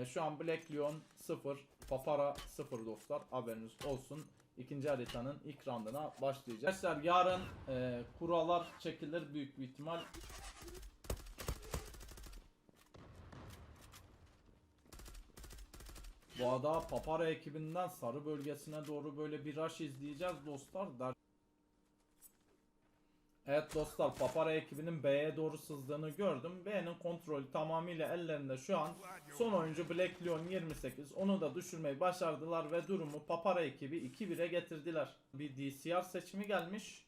Ee, şu an Black Leon 0, Papara 0 dostlar. Haberiniz olsun. İkinci haritanın ilk rounduna başlayacağız. Arkadaşlar yarın e, kurallar çekilir büyük bir ihtimal. Bu arada Papara ekibinden sarı bölgesine doğru böyle bir rush izleyeceğiz dostlar. Der Evet dostlar Papara ekibinin B'ye doğru sızdığını gördüm. B'nin kontrolü tamamıyla ellerinde şu an. Son oyuncu Black Leon 28. Onu da düşürmeyi başardılar ve durumu Papara ekibi 2-1'e getirdiler. Bir DCR seçimi gelmiş.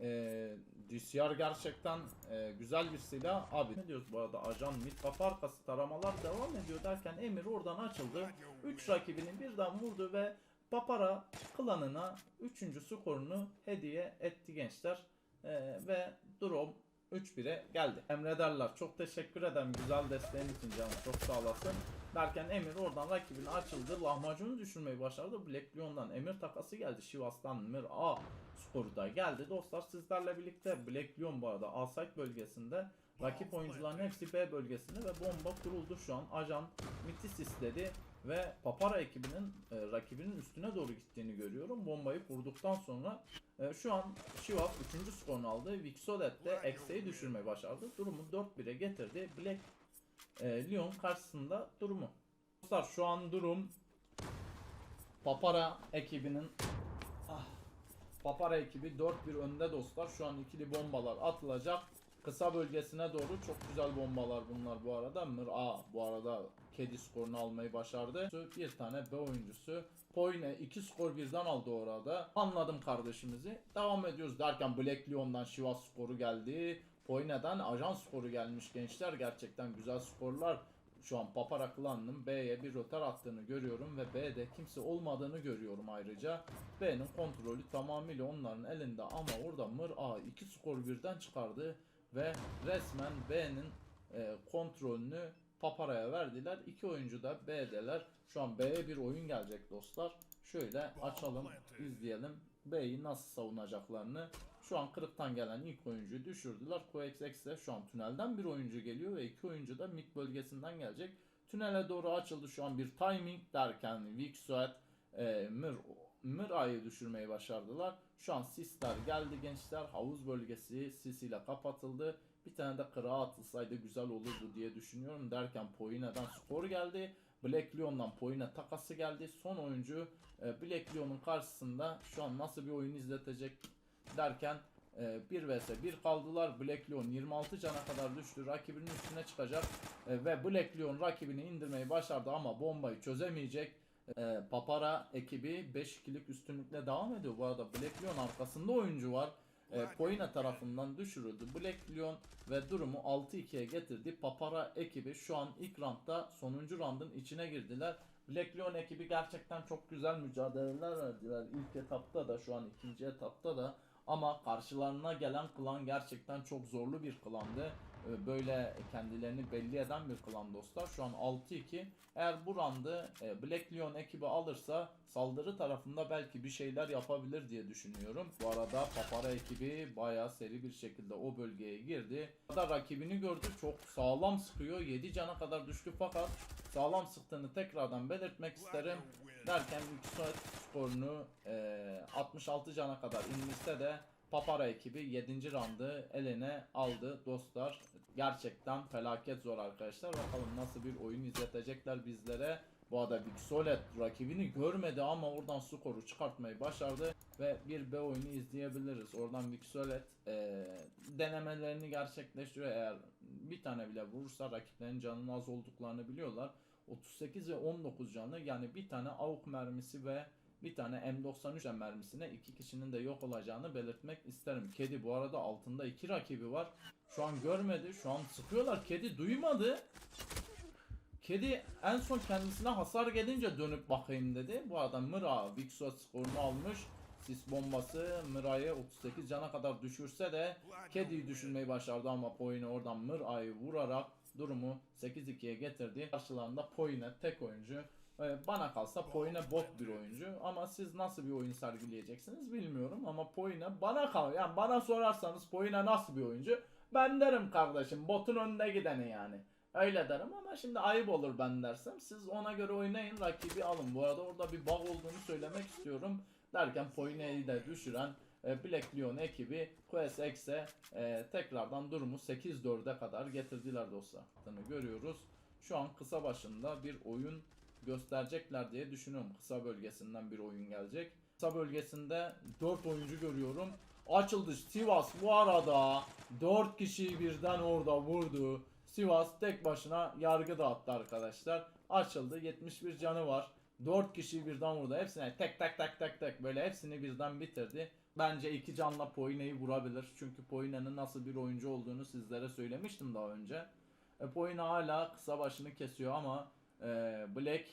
Ee, DCR gerçekten e, güzel bir silah. Abi ne diyoruz bu arada ajan mid kafa arkası taramalar devam ediyor derken Emir oradan açıldı. 3 rakibini birden vurdu ve Papara klanına 3. skorunu hediye etti gençler. Ee, ve durum 3-1'e geldi. Emrederler. Çok teşekkür ederim güzel desteğin için canım. Çok sağ olasın. Derken Emir oradan rakibini açıldı. Lahmacunu düşürmeyi başardı. Black Leon'dan Emir takası geldi. Şivas'tan Emir A skoru da geldi. Dostlar sizlerle birlikte Black Leon bu arada A site bölgesinde rakip oyuncuların hepsi B bölgesinde ve bomba kuruldu şu an. Ajan Mitis istedi ve Papara ekibinin e, rakibinin üstüne doğru gittiğini görüyorum. Bombayı kurduktan sonra e, şu an Shivas 3. skorunu aldı. Vixolet de X'e'yi düşürmeyi başardı. Durumu 4-1'e getirdi. Black e, Leon karşısında durumu. Dostlar şu an durum Papara ekibinin ah, Papara ekibi 4-1 önde dostlar. Şu an ikili bombalar atılacak. Kısa bölgesine doğru çok güzel bombalar bunlar bu arada. Mır A bu arada kedi skorunu almayı başardı. Bir tane B oyuncusu. Poyne 2 skor birden aldı orada. Anladım kardeşimizi. Devam ediyoruz derken Black Leon'dan Şivas skoru geldi. Poyne'den ajan skoru gelmiş gençler. Gerçekten güzel skorlar. Şu an Papara Klan'ın B'ye bir rotar attığını görüyorum ve B'de kimse olmadığını görüyorum ayrıca. B'nin kontrolü tamamıyla onların elinde ama orada Mır A 2 skor birden çıkardı ve resmen B'nin e, kontrolünü Papara'ya verdiler. İki oyuncu da B'deler. Şu an B'ye bir oyun gelecek dostlar. Şöyle açalım, izleyelim. B'yi nasıl savunacaklarını. Şu an kırıktan gelen ilk oyuncuyu düşürdüler. QXX'e şu an tünelden bir oyuncu geliyor ve iki oyuncu da mid bölgesinden gelecek. Tünele doğru açıldı şu an bir timing derken Vixuet e, Mir, Mira'yı düşürmeyi başardılar. Şu an sisler geldi gençler. Havuz bölgesi sisiyle kapatıldı. Bir tane de kırağa atılsaydı güzel olurdu diye düşünüyorum derken Poine'den skor geldi. Black Leon'dan Poine takası geldi. Son oyuncu e, Black Leon'un karşısında şu an nasıl bir oyun izletecek derken e, 1 vs 1 kaldılar. Black Leon 26 cana kadar düştü. Rakibinin üstüne çıkacak E, ve Black Leon rakibini indirmeyi başardı ama bombayı çözemeyecek. E, Papara ekibi 5-2'lik üstünlükle devam ediyor. Bu arada Black Leon arkasında oyuncu var. E, Poina tarafından düşürüldü. Black Leon ve durumu 6-2'ye getirdi. Papara ekibi şu an ilk roundda sonuncu roundun içine girdiler. Black Leon ekibi gerçekten çok güzel mücadeleler verdiler. İlk etapta da şu an ikinci etapta da ama karşılarına gelen klan gerçekten çok zorlu bir klandı. Ee, Böyle kendilerini belli eden bir klan dostlar. Şu an 6-2. Eğer bu roundı e, Black Leon ekibi alırsa saldırı tarafında belki bir şeyler yapabilir diye düşünüyorum. Bu arada Papara ekibi bayağı seri bir şekilde o bölgeye girdi. Da rakibini gördü. Çok sağlam sıkıyor. 7 cana kadar düştü fakat sağlam sıktığını tekrardan belirtmek isterim. Derken 2 saat skorunu e, 66 cana kadar inmişse de Papara ekibi 7. roundı eline aldı dostlar. Gerçekten felaket zor arkadaşlar. Bakalım nasıl bir oyun izletecekler bizlere. Bu arada Vixolet rakibini görmedi ama oradan skoru çıkartmayı başardı. Ve bir B oyunu izleyebiliriz. Oradan Vixolet e, denemelerini gerçekleştiriyor. Eğer bir tane bile vurursa rakiplerin canının az olduklarını biliyorlar. 38 ve 19 canlı yani bir tane AUK mermisi ve bir tane M93 mermisine iki kişinin de yok olacağını belirtmek isterim. Kedi bu arada altında iki rakibi var. Şu an görmedi. Şu an sıkıyorlar. Kedi duymadı. Kedi en son kendisine hasar gelince dönüp bakayım dedi. Bu arada Mıra Vixo skorunu almış. Sis bombası Mıra'yı 38 cana kadar düşürse de Kedi'yi düşürmeyi başardı ama Poyne oradan Mıra'yı vurarak durumu 8-2'ye getirdi. Karşılarında Poyne tek oyuncu. Ee, Bana kalsa Poyne bot bir oyuncu ama siz nasıl bir oyun sergileyeceksiniz bilmiyorum ama Poyne bana kal yani bana sorarsanız Poyne nasıl bir oyuncu ben derim kardeşim botun önünde gideni yani. Öyle derim ama şimdi ayıp olur ben dersem. Siz ona göre oynayın rakibi alın. Bu arada orada bir bug olduğunu söylemek istiyorum. Derken Poine'yi de düşüren e, Black Leon ekibi Quest X'e e, tekrardan durumu 8-4'e kadar getirdiler dostlar. Görüyoruz. Şu an kısa başında bir oyun gösterecekler diye düşünüyorum. Kısa bölgesinden bir oyun gelecek. Kısa bölgesinde 4 oyuncu görüyorum. Açıldı Sivas bu arada 4 kişiyi birden orada vurdu. Sivas tek başına yargı dağıttı arkadaşlar. Açıldı 71 canı var. 4 kişiyi birden vurdu. Hepsine tek tek tek tek tek böyle hepsini birden bitirdi. Bence iki canla Poine'yi vurabilir. Çünkü Poine'nin nasıl bir oyuncu olduğunu sizlere söylemiştim daha önce. E, Poine hala kısa başını kesiyor ama e, Black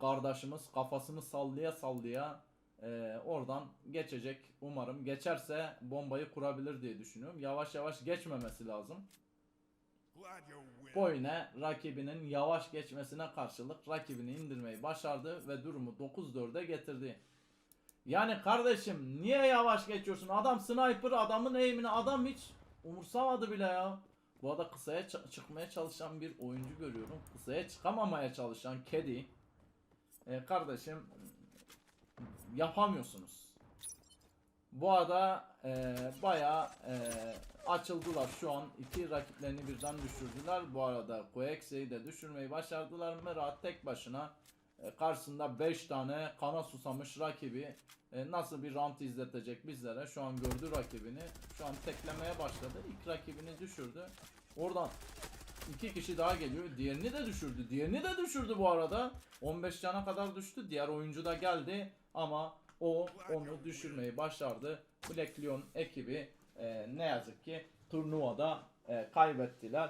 kardeşimiz kafasını sallaya sallaya e, oradan geçecek. Umarım geçerse bombayı kurabilir diye düşünüyorum. Yavaş yavaş geçmemesi lazım. Poine rakibinin yavaş geçmesine karşılık rakibini indirmeyi başardı ve durumu 9-4'e getirdi. Yani kardeşim niye yavaş geçiyorsun? Adam sniper adamın aim'ini adam hiç umursamadı bile ya. Bu arada kısaya çıkmaya çalışan bir oyuncu görüyorum. Kısaya çıkamamaya çalışan Kedi. Ee, kardeşim yapamıyorsunuz. Bu arada e, bayağı e, açıldılar şu an. iki rakiplerini birden düşürdüler. Bu arada Koexe'yi de düşürmeyi başardılar. Merat tek başına e, karşısında 5 tane kana susamış rakibi e, nasıl bir round izletecek bizlere. Şu an gördü rakibini. Şu an teklemeye başladı. İlk rakibini düşürdü. Oradan iki kişi daha geliyor. Diğerini de düşürdü. Diğerini de düşürdü bu arada. 15 cana kadar düştü. Diğer oyuncu da geldi ama o onu düşürmeyi başardı. Black Leon ekibi e, ne yazık ki turnuvada e, kaybettiler.